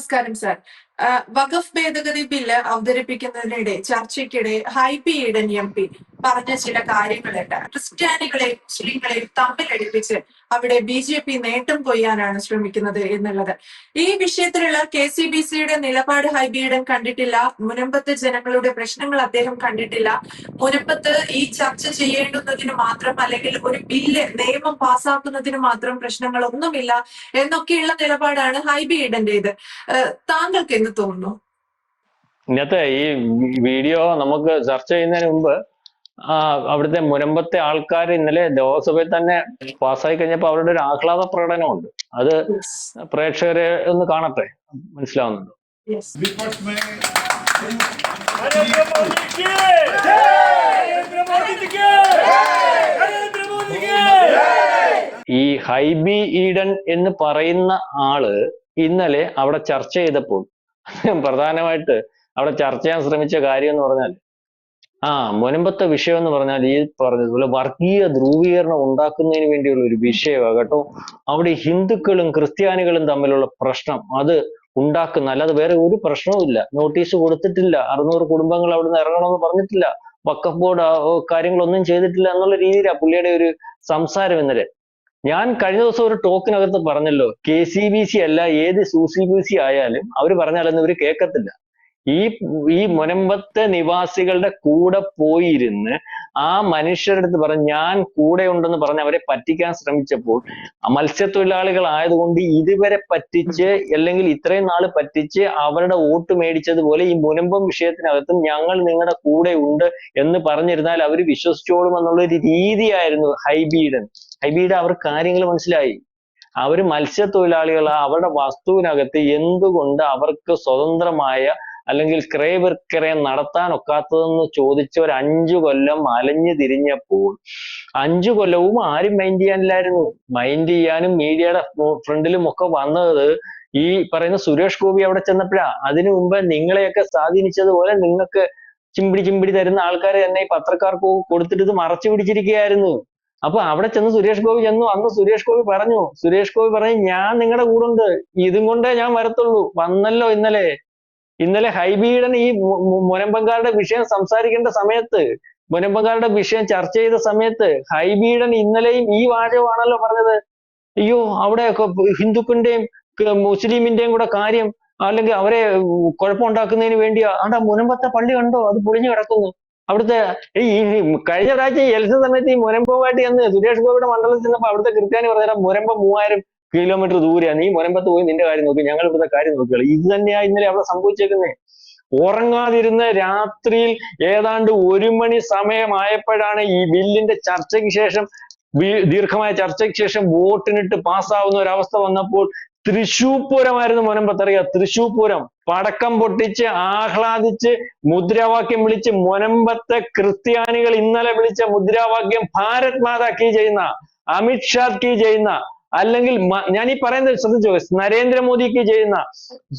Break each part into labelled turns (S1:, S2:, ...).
S1: നമസ്കാരം സാർ ആ, വഖഫ് ഭേദഗതി ബില്ല് അവതരിപ്പിക്കുന്നതിനിടെ ചർച്ചയ്ക്കിടെ ഹൈബി ഈഡൻ എം പി പറഞ്ഞ ചില കാര്യങ്ങളുണ്ട്. ക്രിസ്ത്യാനികളെയും മുസ്ലിങ്ങളെയും തമ്മിലടിപ്പിച്ച് അവിടെ ബി ജെ പി നേട്ടം കൊയ്യാനാണ് ശ്രമിക്കുന്നത് എന്നുള്ളത്. ഈ വിഷയത്തിലുള്ള കെ സി ബി സിയുടെ നിലപാട് ഹൈബി ഈഡൻ കണ്ടിട്ടില്ല. മുനമ്പത്തെ ജനങ്ങളുടെ പ്രശ്നങ്ങൾ അദ്ദേഹം കണ്ടിട്ടില്ല. മുനമ്പത്ത് ഈ ചർച്ച ചെയ്യേണ്ടുന്നതിന് മാത്രം അല്ലെങ്കിൽ ഒരു ബില്ല് നിയമം പാസ്സാക്കുന്നതിന് മാത്രം പ്രശ്നങ്ങളൊന്നുമില്ല എന്നൊക്കെയുള്ള നിലപാടാണ് ഹൈബി ഈഡന്റേത് താങ്കൾക്ക് എന്ത് എന്ന് തോന്നുന്നു
S2: ഇന്നത്തെ ഈ വീഡിയോ നമുക്ക് ചർച്ച ചെയ്യുന്നതിന് മുമ്പ് അവിടുത്തെ മുനമ്പത്തെ ആൾക്കാർ ഇന്നലെ ലോകസഭയിൽ തന്നെ പാസ്സായി കഴിഞ്ഞപ്പോൾ അവരുടെ ഒരു ആഹ്ലാദ പ്രകടനമുണ്ട്. അത് പ്രേക്ഷകരെ ഒന്ന് കാണട്ടെ? മനസ്സിലാവുന്നുണ്ട്? ഈ ഹൈബി ഈഡൻ എന്ന് പറയുന്ന ആൾ ഇന്നലെ അവിടെ ചർച്ച ചെയ്തപ്പോൾ പ്രധാനമായിട്ട് അവിടെ ചർച്ച ചെയ്യാൻ ശ്രമിച്ച കാര്യം എന്ന് പറഞ്ഞാൽ ആ മുനമ്പത്തെ വിഷയം എന്ന് പറഞ്ഞാൽ ഈ പറഞ്ഞതുപോലെ വർഗീയ ധ്രുവീകരണം ഉണ്ടാക്കുന്നതിന് വേണ്ടിയുള്ള ഒരു വിഷയമാണ് കേട്ടോ. അവിടെ ഹിന്ദുക്കളും ക്രിസ്ത്യാനികളും തമ്മിലുള്ള പ്രശ്നം അത് ഉണ്ടാക്കുന്ന അല്ലാതെ വേറെ ഒരു പ്രശ്നവും ഇല്ല. നോട്ടീസ് കൊടുത്തിട്ടില്ല. അറുന്നൂറ് കുടുംബങ്ങൾ അവിടുന്ന് ഇറങ്ങണമെന്ന് പറഞ്ഞിട്ടില്ല. വക്കഫ് ബോർഡ് കാര്യങ്ങളൊന്നും ചെയ്തിട്ടില്ല എന്നുള്ള രീതിയിലാണ് പുള്ളിയുടെ ഒരു സംസാരം ഇന്നലെ ഞാൻ കഴിഞ്ഞ ദിവസം ഒരു ടോക്കിനകത്ത് പറഞ്ഞല്ലോ കെ സി ബി സി അല്ല ഏത് സു സി ബി സി ആയാലും അവർ പറഞ്ഞാലൊന്നും ഇവർ കേൾക്കത്തില്ല. ഈ ഈ മുനമ്പത്തെ നിവാസികളുടെ കൂടെ പോയിരുന്ന് ആ മനുഷ്യരുടെ അടുത്ത് പറഞ്ഞ് ഞാൻ കൂടെ ഉണ്ടെന്ന് പറഞ്ഞ് അവരെ പറ്റിക്കാൻ ശ്രമിച്ചപ്പോൾ മത്സ്യത്തൊഴിലാളികൾ ആയതുകൊണ്ട് ഇതുവരെ പറ്റിച്ച് അല്ലെങ്കിൽ ഇത്രയും നാൾ പറ്റിച്ച് അവരുടെ വോട്ട് മേടിച്ചതുപോലെ ഈ മുനമ്പം വിഷയത്തിനകത്തും ഞങ്ങൾ നിങ്ങളുടെ കൂടെ ഉണ്ട് എന്ന് പറഞ്ഞിരുന്നാൽ അവർ വിശ്വസിച്ചോളും എന്നുള്ള ഒരു രീതിയായിരുന്നു ഹൈബീഡൻ. ഹൈബീഡ് അവർ കാര്യങ്ങൾ മനസ്സിലായി. അവർ മത്സ്യത്തൊഴിലാളികൾ അവരുടെ വസ്തുവിനകത്ത് എന്തുകൊണ്ട് അവർക്ക് സ്വതന്ത്രമായ അല്ലെങ്കിൽ ക്രയവിക്രയം നടത്താൻ ഒക്കാത്തതെന്ന് ചോദിച്ച ഒരു അഞ്ചു കൊല്ലം അലഞ്ഞു തിരിഞ്ഞപ്പോൾ അഞ്ചു കൊല്ലവും ആരും മൈൻഡ് ചെയ്യാനില്ലായിരുന്നു. മൈൻഡ് ചെയ്യാനും മീഡിയയുടെ ഫ്രണ്ടിലും ഒക്കെ വന്നത് ഈ പറയുന്ന സുരേഷ് ഗോപി അവിടെ ചെന്നപ്പോഴാ. അതിനു മുമ്പ് നിങ്ങളെയൊക്കെ സ്വാധീനിച്ചതുപോലെ നിങ്ങൾക്ക് ചിമ്പിടി ചിമ്പിടി തരുന്ന ആൾക്കാർ തന്നെ ഈ പത്രക്കാർക്ക് കൊടുത്തിട്ട് ഇത് മറച്ചു പിടിച്ചിരിക്കുകയായിരുന്നു. അപ്പൊ അവിടെ ചെന്ന് സുരേഷ് ഗോപി ചെന്നു. അന്ന് സുരേഷ് ഗോപി പറഞ്ഞു സുരേഷ് ഗോപി പറഞ്ഞു ഞാൻ നിങ്ങളുടെ കൂടെ ഉണ്ട് ഇതും കൊണ്ടേ ഞാൻ വരത്തുള്ളൂ. വന്നല്ലോ ഇന്നലെ. ഇന്നലെ ഹൈബീഡൻ ഈ മുനമ്പങ്കാരുടെ വിഷയം സംസാരിക്കേണ്ട സമയത്ത് മുനമ്പങ്കാരുടെ വിഷയം ചർച്ച ചെയ്ത സമയത്ത് ഹൈബീഡൻ ഇന്നലെയും ഈ വാചകമാണല്ലോ പറഞ്ഞത്. അയ്യോ അവിടെ ഹിന്ദുക്കളുടെയും മുസ്ലിമിന്റെയും കൂടെ കാര്യം അല്ലെങ്കിൽ അവരെ കുഴപ്പമുണ്ടാക്കുന്നതിന് വേണ്ടിയാ. ആണ്ടാ മുനമ്പത്തെ പള്ളി കണ്ടോ? അത് പൊളിഞ്ഞു കിടക്കുന്നു. അവിടുത്തെ ഈ കഴിഞ്ഞ പ്രാവശ്യം ഈ ഇലക്ഷൻ സമയത്ത് ഈ മുരമ്പുമായിട്ട് ചെന്ന് സുരേഷ് ഗോപിയുടെ മണ്ഡലത്തിൽ ചെന്നപ്പോ അവിടുത്തെ കൃത്യാനി പറഞ്ഞാൽ മുരമ്പ മൂവായിരം കിലോമീറ്റർ ദൂരെയാണ്. നീ മുരമ്പത്ത് പോയി നിന്റെ കാര്യം നോക്കി. ഞങ്ങൾ ഇവിടുത്തെ കാര്യം നോക്കുകയുള്ളൂ ഇത് തന്നെയാ ഇന്നലെ അവിടെ സംഭവിച്ചേക്കുന്നത് ഉറങ്ങാതിരുന്ന രാത്രിയിൽ ഏതാണ്ട് ഒരു മണി സമയമായപ്പോഴാണ് ഈ ബില്ലിന്റെ ചർച്ചയ്ക്ക് ശേഷം ദീർഘമായ ചർച്ചയ്ക്ക് ശേഷം വോട്ടിനിട്ട് പാസ്സാവുന്ന ഒരവസ്ഥ വന്നപ്പോൾ തൃശൂർ പൂരമായിരുന്നു അറിയുക തൃശൂർ പൂരം. പടക്കം പൊട്ടിച്ച് ആഹ്ലാദിച്ച് മുദ്രാവാക്യം വിളിച്ച് മൊനമ്പത്തെ ക്രിസ്ത്യാനികൾ ഇന്നലെ വിളിച്ച മുദ്രാവാക്യം ഭാരത് മാതാ കീ ചെയ്യുന്ന അമിത്ഷാ കീ ചെയ്യുന്ന അല്ലെങ്കിൽ ഞാൻ ഈ പറയുന്നത് ശ്രദ്ധിച്ചോ? നരേന്ദ്രമോദിക്ക് ചെയ്യുന്ന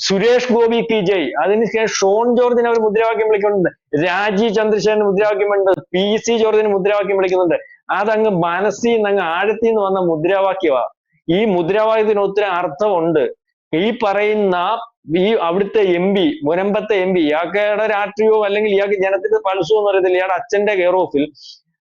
S2: സുരേഷ് ഗോപിക്ക് ജയ് അതിനുശേഷം ഷോൺ ജോർജിന് അവർ മുദ്രാവാക്യം വിളിക്കുന്നുണ്ട്. രാജീവ് ചന്ദ്രശേഖരൻ മുദ്രാവാക്യം വിളിക്കുന്നുണ്ട്. പി സി ജോർജിന് മുദ്രാവാക്യം വിളിക്കുന്നുണ്ട്. അതങ്ങ് മനസ്സിൽ നിന്ന് അങ്ങ് ആഴത്തിൽ നിന്ന് വന്ന മുദ്രാവാക്യമാ ഈ മുദ്രാവാക്യത്തിനൊത്തിരി അർത്ഥമുണ്ട്. ഈ പറയുന്ന ഈ അവിടുത്തെ എം പി മുനമ്പത്തെ എം പി ഇയാൾക്കയുടെ രാഷ്ട്രീയവും അല്ലെങ്കിൽ ഇയാൾക്ക് ജനത്തിന്റെ പൾസോ എന്ന് അറിയത്തില്ല ഇയാളുടെ അച്ഛന്റെ കെയർ ഓഫിൽ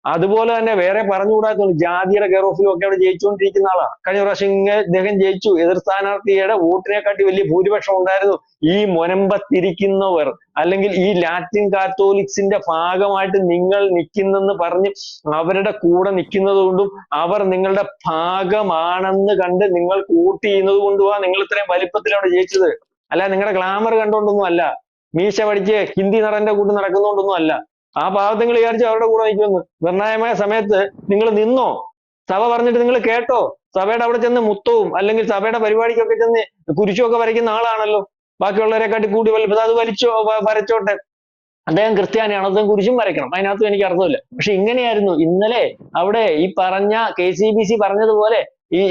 S2: അതുപോലെ തന്നെ വേറെ പറഞ്ഞുകൂടാത്തത് ജാതിയുടെ കെയർ ഒക്കെ അവിടെ ജയിച്ചുകൊണ്ടിരിക്കുന്ന ആളാണ്. കഴിഞ്ഞ പ്രാവശ്യം ഇങ്ങനെ ഇദ്ദേഹം ജയിച്ചു. എതിർ സ്ഥാനാർത്ഥിയുടെ വോട്ടിനെക്കാട്ടി വലിയ ഭൂരിപക്ഷം ഉണ്ടായിരുന്നു ഈ മുനമ്പത്തിരിക്കുന്നവർ. അല്ലെങ്കിൽ ഈ ലാറ്റിൻ കാത്തോലിക്സിന്റെ ഭാഗമായിട്ട് നിങ്ങൾ നിൽക്കുന്നെന്ന് പറഞ്ഞ് അവരുടെ കൂടെ നിൽക്കുന്നത് കൊണ്ടും അവർ നിങ്ങളുടെ ഭാഗമാണെന്ന് കണ്ട് നിങ്ങൾ കൂട്ടി ചെയ്യുന്നത് കൊണ്ടുമാണ് നിങ്ങൾ ഇത്രയും വലിപ്പത്തിൽ അവിടെ ജയിച്ചത്. അല്ല നിങ്ങളുടെ ഗ്ലാമർ കണ്ടുകൊണ്ടൊന്നും അല്ല. മീശ പഠിച്ച് ഹിന്ദി നടന്റെ കൂട്ട് നടക്കുന്നതുകൊണ്ടൊന്നും അല്ല. ആ പാവത്തങ്ങൾ വിചാരിച്ചു അവരുടെ കൂടെ നിൽക്കുമെന്ന്. നിർണായകമായ സമയത്ത് നിങ്ങൾ നിന്നോ? സഭ പറഞ്ഞിട്ട് നിങ്ങൾ കേട്ടോ? സഭയുടെ അവിടെ ചെന്ന് മുത്തവും അല്ലെങ്കിൽ സഭയുടെ പരിപാടിക്കൊക്കെ ചെന്ന് കുരിശുമൊക്കെ വരയ്ക്കുന്ന ആളാണല്ലോ. ബാക്കിയുള്ളവരെ ബാക്കിയുള്ളവരെക്കാട്ടി കൂടി വലിപ്പം അത് വലിച്ചോ വരച്ചോട്ടെ. അദ്ദേഹം ക്രിസ്ത്യാനിയാണ് അദ്ദേഹം കുരിശും വരയ്ക്കണം. അതിനകത്തും എനിക്ക് അർത്ഥമില്ല. പക്ഷെ ഇങ്ങനെയായിരുന്നു ഇന്നലെ അവിടെ ഈ പറഞ്ഞ കെ സി ബി സി പറഞ്ഞതുപോലെ ഈ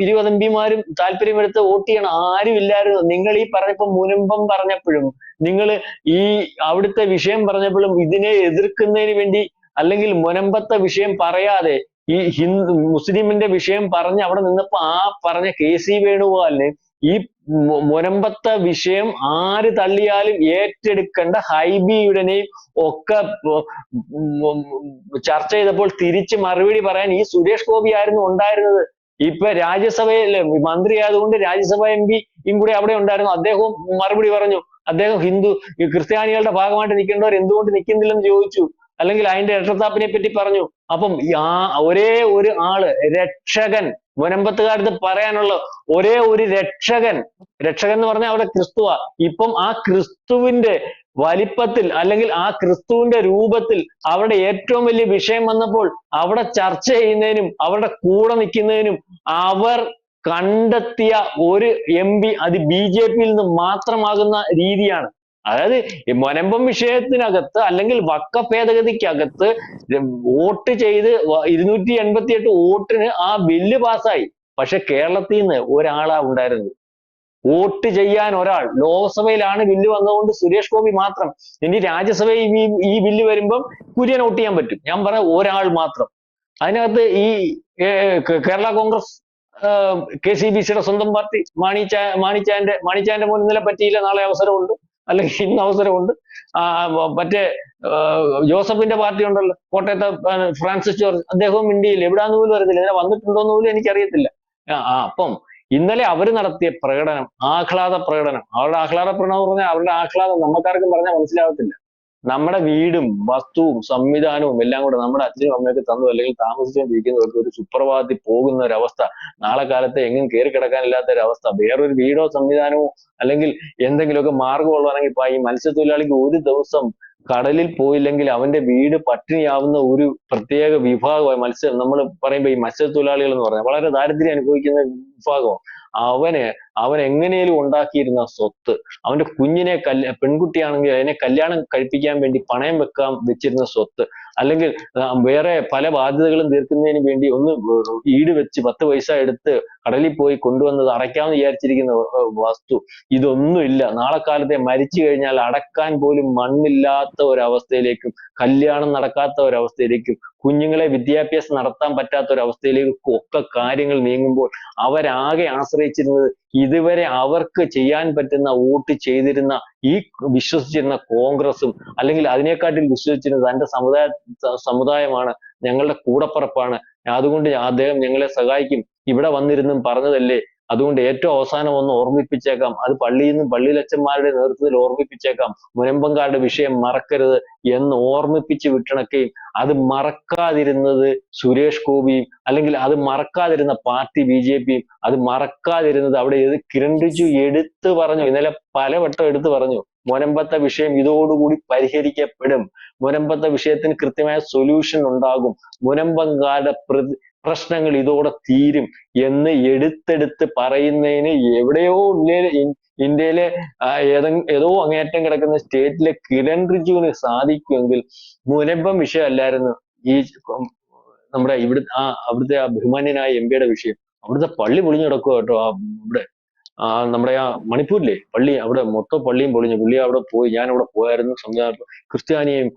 S2: ഇരുപത് എം പിമാരും താല്പര്യമെടുത്ത് വോട്ട് ചെയ്യണം. ആരും ഇല്ലായിരുന്നു നിങ്ങൾ ഈ പറഞ്ഞപ്പോൾ മുനമ്പം പറഞ്ഞപ്പോഴും നിങ്ങൾ ഈ അവിടുത്തെ വിഷയം പറഞ്ഞപ്പോഴും ഇതിനെ എതിർക്കുന്നതിന് വേണ്ടി അല്ലെങ്കിൽ മുനമ്പത്തെ വിഷയം പറയാതെ ഈ ഹിന്ദു മുസ്ലിമിന്റെ വിഷയം പറഞ്ഞ് അവിടെ നിന്നപ്പോ ആ പറഞ്ഞ കെ സി വേണുഗോപാലിന് ഈ മുരമ്പത്തെ വിഷയം ആര് തള്ളിയാലും ഏറ്റെടുക്കേണ്ട ഹൈബിയുടനെയും ഒക്കെ ചർച്ച ചെയ്തപ്പോൾ തിരിച്ച് മറുപടി പറയാൻ ഈ സുരേഷ് ഗോപി ആയിരുന്നു ഉണ്ടായിരുന്നത്. ഇപ്പൊ രാജ്യസഭയിലെ മന്ത്രി ആയതുകൊണ്ട് രാജ്യസഭ എം പിയും കൂടെ അവിടെ ഉണ്ടായിരുന്നു. അദ്ദേഹവും മറുപടി പറഞ്ഞു. അദ്ദേഹം ഹിന്ദു ക്രിസ്ത്യാനികളുടെ ഭാഗമായിട്ട് നിൽക്കേണ്ടവർ എന്തുകൊണ്ട് നിൽക്കുന്നില്ലെന്ന് ചോദിച്ചു. അല്ലെങ്കിൽ അതിന്റെ ഇരട്ടത്താപ്പിനെ പറ്റി പറഞ്ഞു. അപ്പം ആ ഒരേ ഒരു ആൾ രക്ഷകൻ മുനമ്പത്തുകാരത്ത് പറയാനുള്ള ഒരേ ഒരു രക്ഷകൻ രക്ഷകൻ എന്ന് പറഞ്ഞാൽ അവിടെ ക്രിസ്തുവാ. ഇപ്പം ആ ക്രിസ്തുവിന്റെ വലിപ്പത്തിൽ അല്ലെങ്കിൽ ആ ക്രിസ്തുവിന്റെ രൂപത്തിൽ അവിടെ ഏറ്റവും വലിയ വിഷയം വന്നപ്പോൾ അവിടെ ചർച്ച ചെയ്യുന്നതിനും അവരുടെ കൂടെ നിൽക്കുന്നതിനും അവർ കണ്ടെത്തിയ ഒരു എം പി അത് ബി ജെ പിയിൽ നിന്ന് മാത്രമാകുന്ന രീതിയാണ്. അതായത് മൊനമ്പം വിഷയത്തിനകത്ത് അല്ലെങ്കിൽ വക്ക ഭേദഗതിക്കകത്ത് വോട്ട് ചെയ്ത് ഇരുന്നൂറ്റി എൺപത്തി എട്ട് വോട്ടിന് ആ ബില്ല് പാസ്സായി. പക്ഷെ കേരളത്തിൽ നിന്ന് ഒരാളാ ഉണ്ടായിരുന്നത്. വോട്ട് ചെയ്യാൻ ഒരാൾ. ലോക്സഭയിലാണ് ബില്ല് വന്നതുകൊണ്ട് സുരേഷ് ഗോപി മാത്രം. ഇനി രാജ്യസഭയിൽ ഈ ഈ ബില്ല് വരുമ്പം കുര്യൻ വോട്ട് ചെയ്യാൻ പറ്റും. ഞാൻ പറഞ്ഞ ഒരാൾ മാത്രം. അതിനകത്ത് ഈ Kerala Congress K C B സിയുടെ സ്വന്തം പാർട്ടി മാണിച്ചാ മാണിച്ചാന്റെ മാണിച്ചാന്റെ മുൻനില പറ്റിയില്ല നാളെ അവസരമുണ്ട്. അല്ലെങ്കിൽ ഇന്ന് അവസരമുണ്ട് മറ്റേ ജോസഫിന്റെ പാർട്ടി ഉണ്ടല്ലോ കോട്ടയത്തെ ഫ്രാൻസിസ് ജോർജ്. അദ്ദേഹവും ഇന്ത്യയിൽ എവിടാന്ന് പോലും അറിയത്തില്ല. ഇതിനെ വന്നിട്ടുണ്ടോന്ന് പോലും എനിക്കറിയത്തില്ല. ആ അപ്പം ഇന്നലെ അവർ നടത്തിയ പ്രകടനം ആഹ്ലാദ പ്രകടനം അവരുടെ ആഹ്ലാദ പ്രകടനം എന്ന് പറഞ്ഞാൽ അവരുടെ ആഹ്ലാദം നമുക്കാർക്കും പറഞ്ഞാൽ മനസ്സിലാവത്തില്ല. നമ്മുടെ വീടും വസ്തുവും സംവിധാനവും എല്ലാം കൂടെ നമ്മുടെ അച്ഛനും അമ്മയൊക്കെ തന്നു അല്ലെങ്കിൽ താമസിച്ചുകൊണ്ടിരിക്കുന്നവർക്ക് ഒരു സുപ്രഭാതത്തിൽ പോകുന്ന ഒരു അവസ്ഥ നാളെ കാലത്ത് എങ്ങും കയറി കിടക്കാനില്ലാത്ത ഒരു അവസ്ഥ. വേറൊരു വീടോ സംവിധാനമോ അല്ലെങ്കിൽ എന്തെങ്കിലുമൊക്കെ മാർഗമുള്ളതാണെങ്കിൽ ഈ മത്സ്യത്തൊഴിലാളിക്ക് ഒരു ദിവസം കടലിൽ പോയില്ലെങ്കിൽ അവന്റെ വീട് പട്ടിണിയാവുന്ന ഒരു പ്രത്യേക വിഭാഗമായി മത്സ്യം നമ്മൾ പറയുമ്പോൾ ഈ മത്സ്യത്തൊഴിലാളികൾ എന്ന് പറഞ്ഞാൽ വളരെ ദാരിദ്ര്യം അനുഭവിക്കുന്ന വിഭാഗം അവന് അവൻ എങ്ങനെയും ഉണ്ടാക്കിയിരുന്ന സ്വത്ത് അവന്റെ കുഞ്ഞിനെ പെൺകുട്ടിയാണെങ്കിൽ അതിനെ കല്യാണം കഴിപ്പിക്കാൻ വേണ്ടി പണയം വെക്കാൻ വെച്ചിരുന്ന സ്വത്ത് അല്ലെങ്കിൽ വേറെ പല ബാധ്യതകളും തീർക്കുന്നതിന് വേണ്ടി ഒന്ന് ഈട് വെച്ച് പത്ത് പൈസ എടുത്ത് കടലിൽ പോയി കൊണ്ടുവന്നത് അടയ്ക്കാമെന്ന് വിചാരിച്ചിരിക്കുന്ന വസ്തു. ഇതൊന്നുമില്ല നാളെ കാലത്തെ മരിച്ചു കഴിഞ്ഞാൽ അടക്കാൻ പോലും മണ്ണില്ലാത്ത ഒരവസ്ഥയിലേക്കും കല്യാണം നടക്കാത്ത ഒരവസ്ഥയിലേക്കും കുഞ്ഞുങ്ങളെ വിദ്യാഭ്യാസം നടത്താൻ പറ്റാത്ത ഒരവസ്ഥയിലേക്കും ഒക്കെ കാര്യങ്ങൾ നീങ്ങുമ്പോൾ അവരാകെ ആശ്രയിച്ചിരുന്നത് ഇതുവരെ അവർക്ക് ചെയ്യാൻ പറ്റുന്ന വോട്ട് ചെയ്തിരുന്ന ഈ വിശ്വസിച്ചിരുന്ന കോൺഗ്രസും അല്ലെങ്കിൽ അതിനെക്കാട്ടിൽ വിശ്വസിച്ചിരുന്ന തന്റെ സമുദായ സമുദായമാണ് ഞങ്ങളുടെ കൂടപ്പറപ്പാണ്. അതുകൊണ്ട് അദ്ദേഹം ഞങ്ങളെ സഹായിക്കും. ഇവിടെ വന്നിരുന്നും പറഞ്ഞതല്ലേ? അതുകൊണ്ട് ഏറ്റവും അവസാനം ഒന്ന് ഓർമ്മിപ്പിച്ചേക്കാം. അത് പള്ളിയിൽ നിന്നും പള്ളിയിലച്ചന്മാരുടെ നേതൃത്വത്തിൽ ഓർമ്മിപ്പിച്ചേക്കാം. മുനമ്പങ്കാരുടെ വിഷയം മറക്കരുത് എന്ന് ഓർമ്മിപ്പിച്ച് വിട്ടണക്കുകയും അത് മറക്കാതിരുന്നത് സുരേഷ് ഗോപിയും അല്ലെങ്കിൽ അത് മറക്കാതിരുന്ന പാർട്ടി ബി ജെ പിയും അത് മറക്കാതിരുന്നത് അവിടെ കിരൺ റിജു എടുത്തു പറഞ്ഞു. ഇന്നലെ പലവട്ടം എടുത്തു പറഞ്ഞു മുനമ്പത്തെ വിഷയം ഇതോടുകൂടി പരിഹരിക്കപ്പെടും. മുനമ്പത്തെ വിഷയത്തിന് കൃത്യമായ സൊല്യൂഷൻ ഉണ്ടാകും. മുനമ്പങ്കാരുടെ പ്രതി പ്രശ്നങ്ങൾ ഇതോടെ തീരും എന്ന് എടുത്തെടുത്ത് പറയുന്നതിന് എവിടെയോ ഇൻ- ഇന്ത്യയിലെ ഏതെ അങ്ങേയറ്റം കിടക്കുന്ന സ്റ്റേറ്റിലെ കിരൺ റിജുവിന് സാധിക്കുമെങ്കിൽ മുനമ്പം വിഷയമല്ലായിരുന്നു ഈ നമ്മുടെ ഇവിടെ ആ അവിടുത്തെ ആ ബഹുമാന്യനായ എം പിയുടെ വിഷയം. അവിടുത്തെ പള്ളി പൊളിഞ്ഞു കിടക്കുക കേട്ടോ ആ ഇവിടെ. ആ നമ്മുടെ ആ മണിപ്പൂരിലെ പള്ളി അവിടെ മൊത്തം പള്ളിയും പൊളിഞ്ഞു. പുള്ളി അവിടെ പോയി ഞാൻ അവിടെ പോയായിരുന്നു. സംവിധാനം ക്രിസ്ത്യാനിയെയും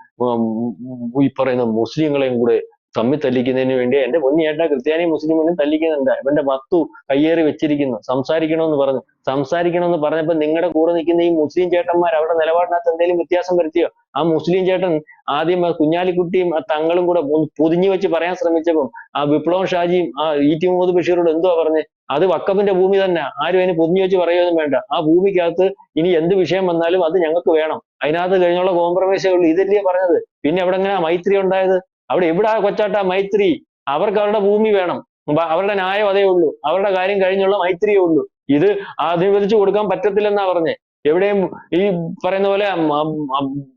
S2: ഈ പറയുന്ന മുസ്ലിങ്ങളെയും കൂടെ തമ്മിൽ തല്ലിക്കുന്നതിന് വേണ്ടി എന്റെ പൊന്നിയേട്ട ക്രിസ്ത്യാനി മുസ്ലിമിനും തല്ലിക്കുന്നുണ്ട്. ഇവന്റെ വസ്തു കയ്യേറി വെച്ചിരിക്കുന്നു. സംസാരിക്കണമെന്ന് പറഞ്ഞു. സംസാരിക്കണമെന്ന് പറഞ്ഞപ്പോ നിങ്ങളുടെ കൂടെ നിൽക്കുന്ന ഈ മുസ്ലിം ചേട്ടന്മാർ അവരുടെ നിലപാടിനകത്ത് എന്തെങ്കിലും വ്യത്യാസം വരുത്തിയോ? ആ മുസ്ലിം ചേട്ടൻ ആദ്യം കുഞ്ഞാലിക്കുട്ടിയും തങ്ങളും കൂടെ പൊതിഞ്ഞു വെച്ച് പറയാൻ ശ്രമിച്ചപ്പം ആ വിപ്ലവം ഷാജിയും ആ ടി മുഹമ്മദ് ബഷീറോട് എന്തുവാ പറഞ്ഞ്? അത് വക്കപ്പിന്റെ ഭൂമി തന്നെ. ആരും അതിന് പൊതിഞ്ഞു വെച്ച് പറയുകയൊന്നും വേണ്ട. ആ ഭൂമിക്കകത്ത് ഇനി എന്ത് വിഷയം വന്നാലും അത് ഞങ്ങൾക്ക് വേണം. അതിനകത്ത് കഴിഞ്ഞുള്ള കോംപ്രമൈസേ ഉള്ളൂ ഇതല്ലേ പറഞ്ഞത്? പിന്നെ എവിടെ എങ്ങനെ മൈത്രി ഉണ്ടായത്? അവിടെ എവിടാ കൊച്ചാട്ട മൈത്രി? അവർക്ക് അവരുടെ ഭൂമി വേണം. അവരുടെ ന്യായം അതേ ഉള്ളൂ. അവരുടെ കാര്യം കഴിഞ്ഞുള്ള മൈത്രിയേ ഉള്ളൂ. ഇത് ആധിപതിച്ചു കൊടുക്കാൻ പറ്റത്തില്ലെന്നാ പറഞ്ഞേ. എവിടെയും ഈ പറയുന്ന പോലെ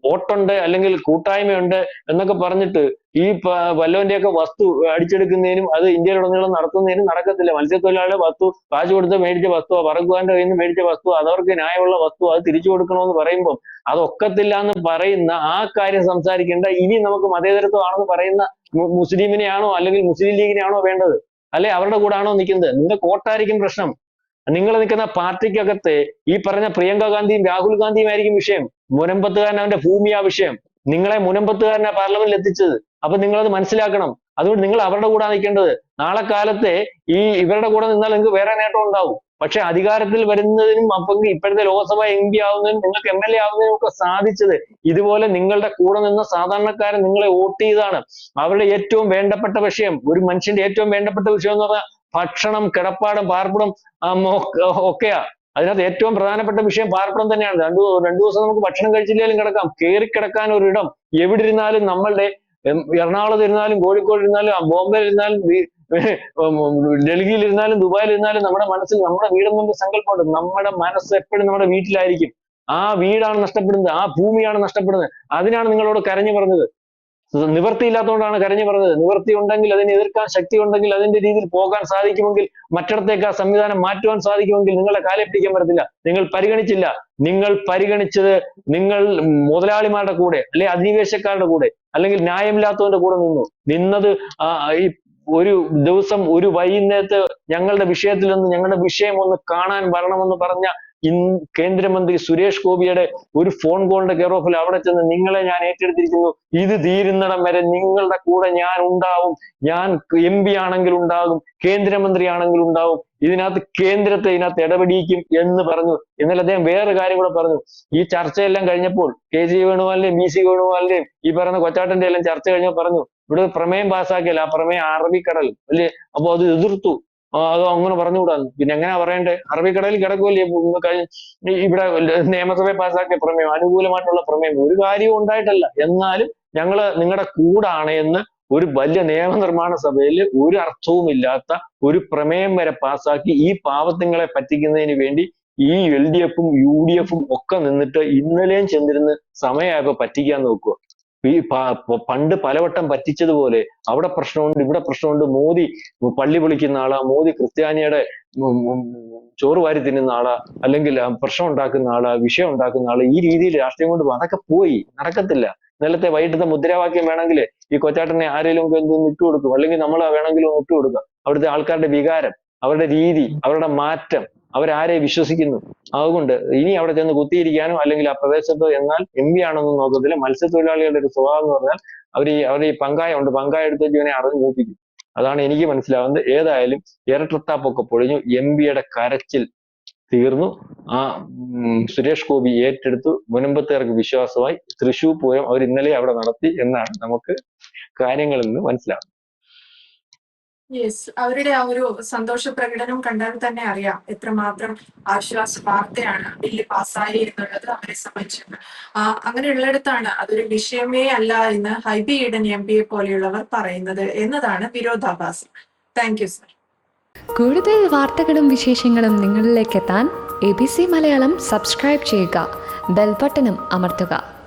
S2: വോട്ടുണ്ട് അല്ലെങ്കിൽ കൂട്ടായ്മയുണ്ട് എന്നൊക്കെ പറഞ്ഞിട്ട് ഈ വല്ലവന്റെയൊക്കെ വസ്തു അടിച്ചെടുക്കുന്നതിനും അത് ഇന്ത്യയിലുടനീളം നടത്തുന്നതിനും നടക്കത്തില്ല. മത്സ്യത്തൊഴിലാളിയുടെ വസ്തു കാശ് കൊടുത്ത് മേടിച്ച വസ്തു പറക്കുവാന്റെ കയ്യിൽ നിന്ന് മേടിച്ച വസ്തു അതവർക്ക് ന്യായമുള്ള വസ്തു അത് തിരിച്ചു കൊടുക്കണമെന്ന് പറയുമ്പോൾ അതൊക്കത്തില്ല എന്ന് പറയുന്ന ആ കാര്യം സംസാരിക്കേണ്ട ഇനി നമുക്ക് മതേതരത്വമാണെന്ന് പറയുന്ന മുസ്ലിമിനെയാണോ അല്ലെങ്കിൽ മുസ്ലിം ലീഗിനെയാണോ വേണ്ടത്? അല്ലെ? അവരുടെ കൂടെ ആണോ നിൽക്കുന്നത്? നിന്റെ കോട്ടായിരിക്കും പ്രശ്നം. നിങ്ങൾ നിൽക്കുന്ന പാർട്ടിക്കകത്ത് ഈ പറഞ്ഞ പ്രിയങ്ക ഗാന്ധിയും രാഹുൽ ഗാന്ധിയും ആയിരിക്കും വിഷയം. മുനമ്പത്തുകാരൻ അവന്റെ ഭൂമിയാ വിഷയം. നിങ്ങളെ മുനമ്പത്തുകാരനാ പാർലമെന്റിൽ എത്തിച്ചത്. അപ്പൊ നിങ്ങളത് മനസ്സിലാക്കണം. അതുകൊണ്ട് നിങ്ങൾ അവരുടെ കൂടെ നിൽക്കേണ്ടത്. നാളെ കാലത്തെ ഈ ഇവരുടെ കൂടെ നിന്നാൽ നിങ്ങൾക്ക് വേറെ നേട്ടം ഉണ്ടാവും. പക്ഷെ അധികാരത്തിൽ വരുന്നതിനും അപ്പം ഇപ്പോഴത്തെ ലോക്സഭ എം പി ആവുന്നതിനും നിങ്ങൾക്ക് എം എൽ എ ആവുന്നതിനും ഒക്കെ സാധിച്ചത് ഇതുപോലെ നിങ്ങളുടെ കൂടെ നിന്ന സാധാരണക്കാരൻ നിങ്ങളെ വോട്ട് ചെയ്താണ്. അവരുടെ ഏറ്റവും വേണ്ടപ്പെട്ട വിഷയം ഒരു മനുഷ്യന്റെ ഏറ്റവും വേണ്ടപ്പെട്ട വിഷയം എന്ന് പറഞ്ഞാൽ ഭക്ഷണം കിടപ്പാടം പാർപ്പിടം ഒക്കെയാ. അതിനകത്ത് ഏറ്റവും പ്രധാനപ്പെട്ട വിഷയം പാർപ്പിടം തന്നെയാണ്. രണ്ടു രണ്ടു ദിവസം നമുക്ക് ഭക്ഷണം കഴിച്ചില്ലെങ്കിലും കിടക്കാം. കയറി കിടക്കാൻ ഒരിടം എവിടെ ഇരുന്നാലും നമ്മളുടെ എറണാകുളത്ത് ഇരുന്നാലും കോഴിക്കോട് ഇരുന്നാലും ബോംബെയിൽ ഇരുന്നാലും ഡൽഹിയിൽ ഇരുന്നാലും ദുബായിൽ ഇരുന്നാലും നമ്മുടെ മനസ്സിൽ നമ്മുടെ വീടെന്നൊരു സങ്കല്പമുണ്ട്. നമ്മുടെ മനസ്സ് എപ്പോഴും നമ്മുടെ വീട്ടിലായിരിക്കും. ആ വീടാണ് നഷ്ടപ്പെടുന്നത്. ആ ഭൂമിയാണ് നഷ്ടപ്പെടുന്നത്. അതിനാണ് നിങ്ങളോട് കരഞ്ഞു പറഞ്ഞത്. നിവൃത്തിയില്ലാത്തതുകൊണ്ടാണ് കരഞ്ഞു പറഞ്ഞത്. നിവൃത്തി ഉണ്ടെങ്കിൽ അതിനെ എതിർക്കാൻ ശക്തി ഉണ്ടെങ്കിൽ അതിന്റെ രീതിയിൽ പോകാൻ സാധിക്കുമെങ്കിൽ മറ്റിടത്തേക്ക് ആ സംവിധാനം മാറ്റുവാൻ സാധിക്കുമെങ്കിൽ നിങ്ങളെ കാലെ പിടിക്കാൻ പറ്റത്തില്ല. നിങ്ങൾ പരിഗണിച്ചില്ല. നിങ്ങൾ പരിഗണിച്ചത് നിങ്ങൾ മുതലാളിമാരുടെ കൂടെ അല്ലെ അധിനിവേശക്കാരുടെ കൂടെ അല്ലെങ്കിൽ ന്യായമില്ലാത്തവന്റെ കൂടെ നിന്നു. നിന്നത് ഈ ഒരു ദിവസം ഒരു വൈകുന്നേരത്ത് ഞങ്ങളുടെ വിഷയത്തിൽ നിന്ന് ഞങ്ങളുടെ വിഷയം ഒന്ന് കാണാൻ വരണമെന്ന് പറഞ്ഞ കേന്ദ്രമന്ത്രി സുരേഷ് ഗോപിയുടെ ഒരു ഫോൺ കോളിന്റെ കെയർ അവിടെ ചെന്ന് നിങ്ങളെ ഞാൻ ഏറ്റെടുത്തിരിക്കുന്നു. ഇത് തീരുന്നിടം വരെ നിങ്ങളുടെ കൂടെ ഞാൻ ഉണ്ടാവും. ഞാൻ എം പി ആണെങ്കിൽ ഉണ്ടാകും കേന്ദ്രമന്ത്രി ആണെങ്കിൽ ഉണ്ടാവും. ഇതിനകത്ത് കേന്ദ്രത്തെ ഇതിനകത്ത് ഇടപെടിക്കും എന്ന് പറഞ്ഞു. എന്നാൽ അദ്ദേഹം വേറെ കാര്യം കൂടെ പറഞ്ഞു. ഈ ചർച്ചയെല്ലാം കഴിഞ്ഞപ്പോൾ കെ ജി വേണുപാലിന്റെയും ബി സി വേണുപാലിന്റെയും ഈ പറയുന്ന കൊച്ചാട്ടന്റെ എല്ലാം ചർച്ച കഴിഞ്ഞപ്പോൾ പറഞ്ഞു ഇവിടെ പ്രമേയം പാസ്സാക്കിയല്ല ആ പ്രമേയം അറബിക്കടൽ. അല്ലേ? അപ്പൊ അത് എതിർത്തു. അത് അങ്ങനെ പറഞ്ഞുകൂടാന്ന് പിന്നെ എങ്ങനെയാ പറയണ്ടേ? അറബിക്കടലിൽ കിടക്കുമല്ലേ ഇവിടെ നിയമസഭയിൽ പാസ്സാക്കിയ പ്രമേയം അനുകൂലമായിട്ടുള്ള പ്രമേയം ഒരു കാര്യവും ഉണ്ടായിട്ടല്ല. എന്നാലും ഞങ്ങൾ നിങ്ങളുടെ കൂടാണ് എന്ന് ഒരു വലിയ നിയമനിർമ്മാണ സഭയിൽ ഒരു അർത്ഥവുമില്ലാത്ത ഒരു പ്രമേയം വരെ പാസ്സാക്കി ഈ പാവത്തുങ്ങളെ പറ്റിക്കുന്നതിന് വേണ്ടി ഈ എൽ ഡി എഫും യു ഡി എഫും ഒക്കെ നിന്നിട്ട് ഇന്നലെയും ചെന്നിരുന്ന് സമയമായപ്പോ പറ്റിക്കാൻ നോക്കുക ഈ പണ്ട് പലവട്ടം പറ്റിച്ചതുപോലെ അവിടെ പ്രശ്നമുണ്ട് ഇവിടെ പ്രശ്നമുണ്ട്. മോദി പള്ളി വിളിക്കുന്ന ആളാ മോദി ക്രിസ്ത്യാനിയുടെ ചോറ് വാരി തിന്നുന്ന ആളാ അല്ലെങ്കിൽ പ്രശ്നം ഉണ്ടാക്കുന്ന ആളാ വിഷയം ഉണ്ടാക്കുന്ന ആൾ ഈ രീതിയിൽ രാഷ്ട്രീയം കൊണ്ട് അതൊക്കെ പോയി നടക്കത്തില്ല. ഇന്നലത്തെ വൈകിട്ടത്തെ മുദ്രാവാക്യം വേണമെങ്കിൽ ഈ കൊച്ചാട്ടനെ ആരെങ്കിലും ഒക്കെ ഇട്ടു കൊടുക്കും അല്ലെങ്കിൽ നമ്മൾ വേണമെങ്കിലും ഒന്ന് ഇട്ടു കൊടുക്കുക അവിടുത്തെ ആൾക്കാരുടെ വികാരം അവരുടെ രീതി അവരുടെ മാറ്റം അവരാരെ വിശ്വസിക്കുന്നു. അതുകൊണ്ട് ഇനി അവിടെ ചെന്ന് കുത്തിയിരിക്കാനോ അല്ലെങ്കിൽ ആ പ്രദേശത്തോ എന്നാൽ എം പി ആണെന്നും നോക്കത്തില്ല. മത്സ്യത്തൊഴിലാളികളുടെ ഒരു സ്വഭാവം എന്ന് പറഞ്ഞാൽ അവർ ഈ അവർ ഈ പങ്കായ ഉണ്ട്. പങ്കായ എടുത്ത് ജീവനെ അറിഞ്ഞു മൂപ്പിക്കും. അതാണ് എനിക്ക് മനസ്സിലാവുന്നത്. ഏതായാലും ഇരട്ടത്താപ്പൊക്കെ പൊളിഞ്ഞു. എം പിയുടെ കരച്ചിൽ തീർന്നു. ആ സുരേഷ് ഗോപി ഏറ്റെടുത്തു. മുനമ്പത്തേർക്ക് വിശ്വാസമായി. തൃശൂർ പൂരം അവർ ഇന്നലെ അവിടെ നടത്തി എന്നാണ് നമുക്ക് കാര്യങ്ങളിൽ നിന്ന് മനസ്സിലാവുന്നത്.
S1: യെസ് അവരുടെ ആ ഒരു സന്തോഷ പ്രകടനം കണ്ടാൽ തന്നെ അറിയാം എത്രമാത്രം ആശ്വാസ വാർത്തയാണ് ബില്ല് പാസ്സായി എന്നുള്ളത് അവരെ സംബന്ധിച്ച്. ആ, അങ്ങനെയുള്ളിടത്താണ് അതൊരു വിഷയമേ അല്ല എന്ന് ഹൈബി ഈഡൻ എം പി എ പോലെയുള്ളവർ പറയുന്നത് എന്നതാണ് വിരോധാഭാസം. താങ്ക് യു സർ
S3: കൂടുതൽ വാർത്തകളും വിശേഷങ്ങളും നിങ്ങളിലേക്ക് എത്താൻ A B C Malayalam subscribe ചെയ്യുക. ബെൽബട്ടനും അമർത്തുക.